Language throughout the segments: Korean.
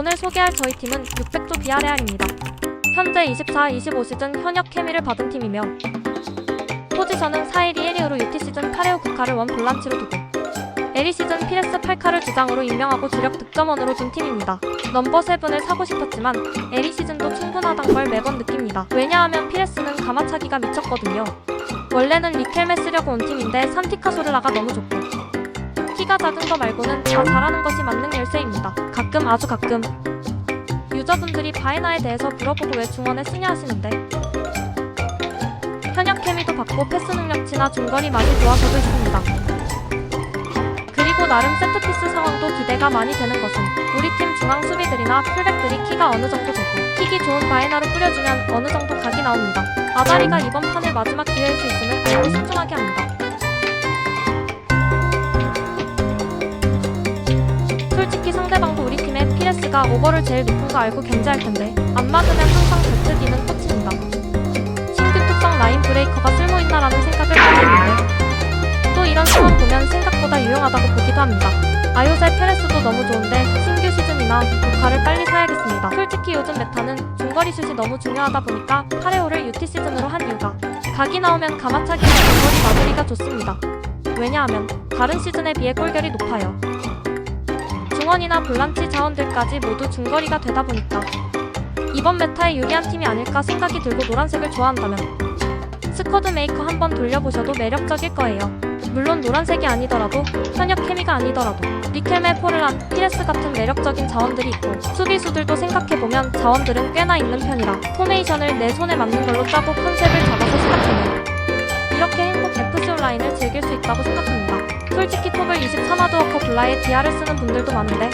오늘 소개할 저희 팀은 600조 비아레알입니다. 현재 24-25 시즌 현역 케미를 받은 팀이며 포지션은 4-1-2 1리으로 UT 시즌 8회 9카를 원 볼란치로 두고 에리 시즌 피레스 8카를 주장으로 임명하고 주력 득점원으로 둔 팀입니다. 넘버 7을 사고 싶었지만 에리 시즌도 충분하단 걸 매번 느낍니다. 왜냐하면 피레스는 가마차기가 미쳤거든요. 원래는 리켈메 쓰려고 온 팀인데 산티카 소르라가 너무 좋고 키가 작은 거 말고는 다 잘하는 것이 만능 열쇠입니다. 가끔 아주 가끔 유저분들이 바이나에 대해서 물어보고 왜 중원에 쓰냐 하시는데 현역 케미도 받고 패스 능력치나 중거리 많이 좋아서도 있습니다. 그리고 나름 세트피스 상황도 기대가 많이 되는 것은 우리 팀 중앙 수비들이나 풀백들이 키가 어느 정도 되고 킥이 좋은 바이나를 뿌려주면 어느 정도 각이 나옵니다. 아다리가 이번 판의 마지막 기회일 수 있음을 알고 신중하게 합니다. 피레스가 오버를 제일 높은 거 알고 견제할 텐데 안 막으면 항상 배트기는 꽂힙니다. 신규 특성 라인 브레이커가 쓸모있나라는 생각을 되는데 또 이런 상황 보면 생각보다 유용하다고 보기도 합니다. 아요새 페레스도 너무 좋은데 신규 시즌이나 고카를 빨리 사야겠습니다. 솔직히 요즘 메타는 중거리 슛이 너무 중요하다 보니까 파레오를 UT 시즌으로 한 이유가 각이 나오면 가마차기나 중거리 마무리가 좋습니다. 왜냐하면 다른 시즌에 비해 골결이 높아요. 중원이나 볼란치 자원들까지 모두 중거리가 되다 보니까 이번 메타에 유리한 팀이 아닐까 생각이 들고 노란색을 좋아한다면 스쿼드 메이커 한번 돌려보셔도 매력적일 거예요. 물론 노란색이 아니더라도 현역 케미가 아니더라도 리켈메 포르란 피레스 같은 매력적인 자원들이 있고 수비수들도 생각해보면 자원들은 꽤나 있는 편이라 포메이션을 내 손에 맞는 걸로 짜고 컨셉을 잡아서 시작하면 이렇게 행복 FC 온라인을 즐길 수 있다고 생각합니다. 솔직히 톱을 23와드 워커 블라에 디아를 쓰는 분들도 많은데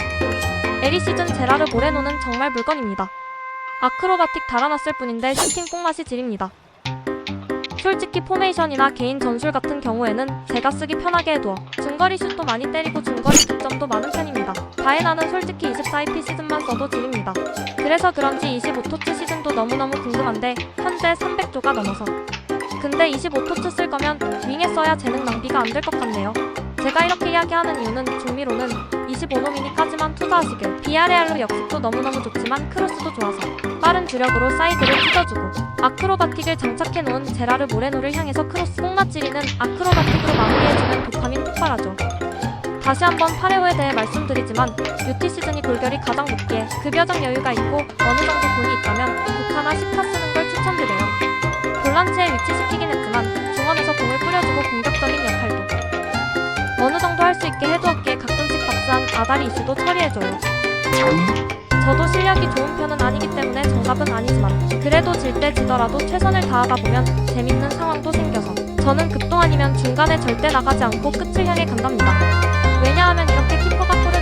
에리 시즌 제라르 모레노는 정말 물건입니다. 아크로바틱 달아났을 뿐인데 슈팅 뽕맛이 지립니다. 솔직히 포메이션이나 개인 전술 같은 경우에는 제가 쓰기 편하게 해두어 중거리 슛도 많이 때리고 중거리 득점도 많은 편입니다. 다이나는 솔직히 24IP 시즌만 써도 지립니다. 그래서 그런지 25토츠 시즌도 너무너무 궁금한데 현재 300조가 넘어서 근데 25토츠 쓸 거면 윙에 써야 재능 낭비가 안 될 것 같네요. 제가 이렇게 이야기하는 이유는 중미로는 25노미니까지만 투자하시길 비아레알로 역습도 너무너무 좋지만 크로스도 좋아서 빠른 주력으로 사이드를 찢어주고 아크로바틱을 장착해 놓은 제라르 모레노를 향해서 크로스 뽕맛 찌리는 아크로바틱으로 마무리해주면 도파민 폭발하죠. 다시 한번 파레오에 대해 말씀드리지만 UT 시즌이 골결이 가장 높기에 급여적 여유가 있고 어느 정도 돈이 있다면 국하나 10카 쓰는 걸 추천드려요. 볼란치에 위치시키긴 아다리 이슈도 처리해줘요. 저도 실력이 좋은 편은 아니기 때문에 정답은 아니지만 그래도 질 때 지더라도 최선을 다하다 보면 재밌는 상황도 생겨서 저는 급동안이면 중간에 절대 나가지 않고 끝을 향해 간답니다. 왜냐하면 이렇게 키퍼가 골을